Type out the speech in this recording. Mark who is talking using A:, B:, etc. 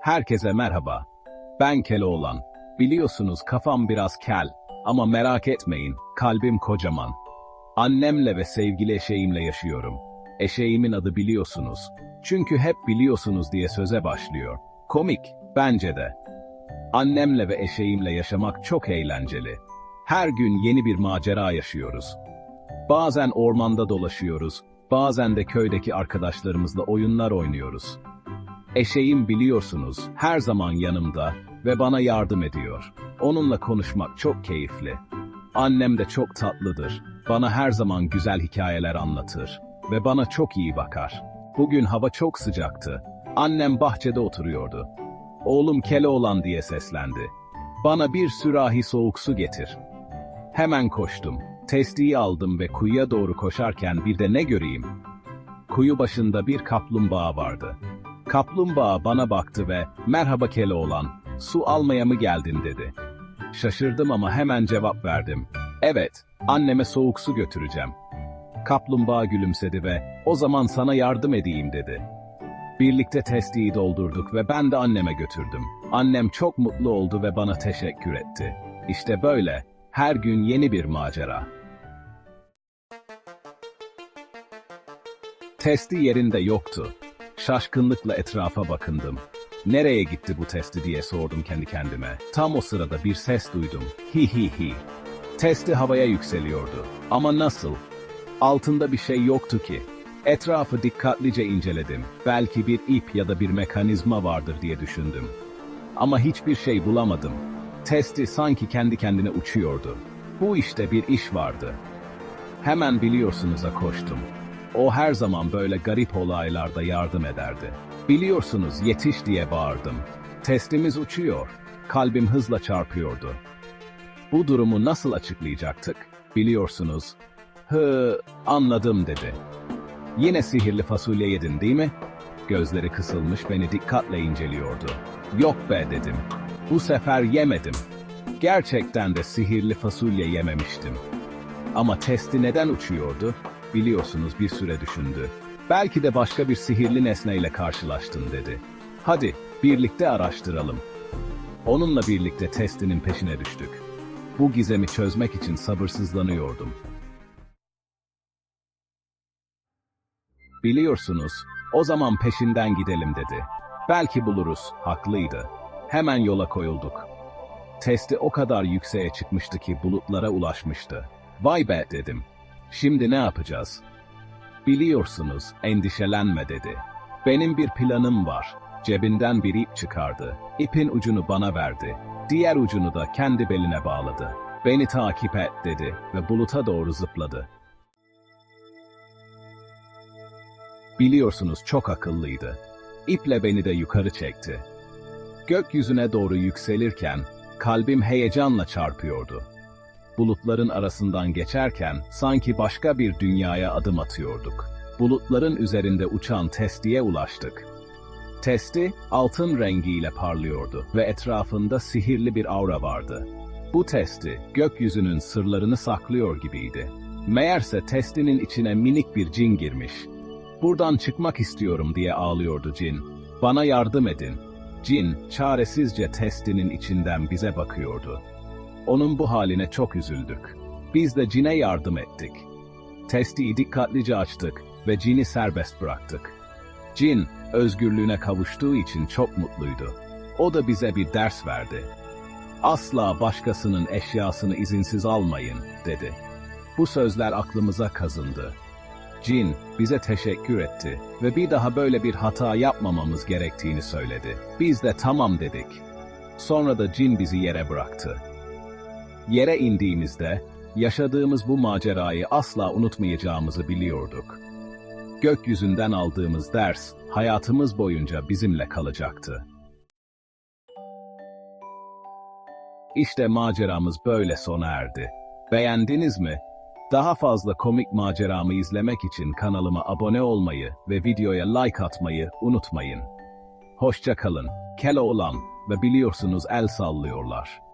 A: Herkese merhaba. Ben Keloğlan. Biliyorsunuz kafam biraz kel ama merak etmeyin, kalbim kocaman. Annemle ve sevgili eşeğimle yaşıyorum. Eşeğimin adı biliyorsunuz. Çünkü hep biliyorsunuz diye söze başlıyor. Komik, bence de. Annemle ve eşeğimle yaşamak çok eğlenceli. Her gün yeni bir macera yaşıyoruz. Bazen ormanda dolaşıyoruz, bazen de köydeki arkadaşlarımızla oyunlar oynuyoruz. Eşeğim biliyorsunuz her zaman yanımda ve bana yardım ediyor. Onunla konuşmak çok keyifli. Annem de çok tatlıdır. Bana her zaman güzel hikayeler anlatır ve bana çok iyi bakar. Bugün hava çok sıcaktı. Annem bahçede oturuyordu. Oğlum Keloğlan diye seslendi. Bana bir sürahi soğuk su getir. Hemen koştum. Testiyi aldım ve kuyuya doğru koşarken bir de ne göreyim? Kuyu başında bir kaplumbağa vardı. Kaplumbağa bana baktı ve merhaba Keloğlan, su almaya mı geldin dedi. Şaşırdım ama hemen cevap verdim. Evet, anneme soğuk su götüreceğim. Kaplumbağa gülümsedi ve o zaman sana yardım edeyim dedi. Birlikte testiyi doldurduk ve ben de anneme götürdüm. Annem çok mutlu oldu ve bana teşekkür etti. İşte böyle, her gün yeni bir macera. Testi yerinde yoktu. Şaşkınlıkla etrafa bakındım. Nereye gitti bu testi diye sordum kendi kendime. Tam o sırada bir ses duydum. Hi hi hi. Testi havaya yükseliyordu. Ama nasıl? Altında bir şey yoktu ki. Etrafı dikkatlice inceledim. Belki bir ip ya da bir mekanizma vardır diye düşündüm. Ama hiçbir şey bulamadım. Testi sanki kendi kendine uçuyordu. Bu işte bir iş vardı. Hemen biliyorsunuza koştum. O her zaman böyle garip olaylarda yardım ederdi. Biliyorsunuz yetiş diye bağırdım. Testimiz uçuyor. Kalbim hızla çarpıyordu. Bu durumu nasıl açıklayacaktık? Biliyorsunuz. Hı, anladım dedi. Yine sihirli fasulye yedin değil mi? Gözleri kısılmış beni dikkatle inceliyordu. Yok be dedim. Bu sefer yemedim. Gerçekten de sihirli fasulye yememiştim. Ama testi neden uçuyordu? Biliyorsunuz bir süre düşündü. Belki de başka bir sihirli nesneyle karşılaştın dedi. Hadi birlikte araştıralım. Onunla birlikte testinin peşine düştük. Bu gizemi çözmek için sabırsızlanıyordum. Biliyorsunuz, o zaman peşinden gidelim dedi. Belki buluruz, haklıydı. Hemen yola koyulduk. Testi o kadar yükseğe çıkmıştı ki bulutlara ulaşmıştı. Vay be dedim. Şimdi ne yapacağız? Biliyorsunuz, endişelenme dedi. Benim bir planım var. Cebinden bir ip çıkardı. İpin ucunu bana verdi. Diğer ucunu da kendi beline bağladı. Beni takip et dedi ve buluta doğru zıpladı. Biliyorsunuz çok akıllıydı. İple beni de yukarı çekti. Gökyüzüne doğru yükselirken kalbim heyecanla çarpıyordu. Bulutların arasından geçerken sanki başka bir dünyaya adım atıyorduk. Bulutların üzerinde uçan testiye ulaştık. Testi altın rengiyle parlıyordu ve etrafında sihirli bir aura vardı. Bu testi gökyüzünün sırlarını saklıyor gibiydi. Meğerse testinin içine minik bir cin girmiş. Buradan çıkmak istiyorum diye ağlıyordu cin. Bana yardım edin. Cin çaresizce testinin içinden bize bakıyordu. Onun bu haline çok üzüldük. Biz de cine yardım ettik. Testiyi dikkatlice açtık ve cini serbest bıraktık. Cin, özgürlüğüne kavuştuğu için çok mutluydu. O da bize bir ders verdi. Asla başkasının eşyasını izinsiz almayın, dedi. Bu sözler aklımıza kazındı. Cin bize teşekkür etti ve bir daha böyle bir hata yapmamamız gerektiğini söyledi. Biz de tamam dedik. Sonra da cin bizi yere bıraktı. Yere indiğimizde yaşadığımız bu macerayı asla unutmayacağımızı biliyorduk. Gökyüzünden aldığımız ders hayatımız boyunca bizimle kalacaktı. İşte maceramız böyle sona erdi. Beğendiniz mi? Daha fazla komik maceramı izlemek için kanalıma abone olmayı ve videoya like atmayı unutmayın. Hoşça kalın. Keloğlan ve biliyorsunuz el sallıyorlar.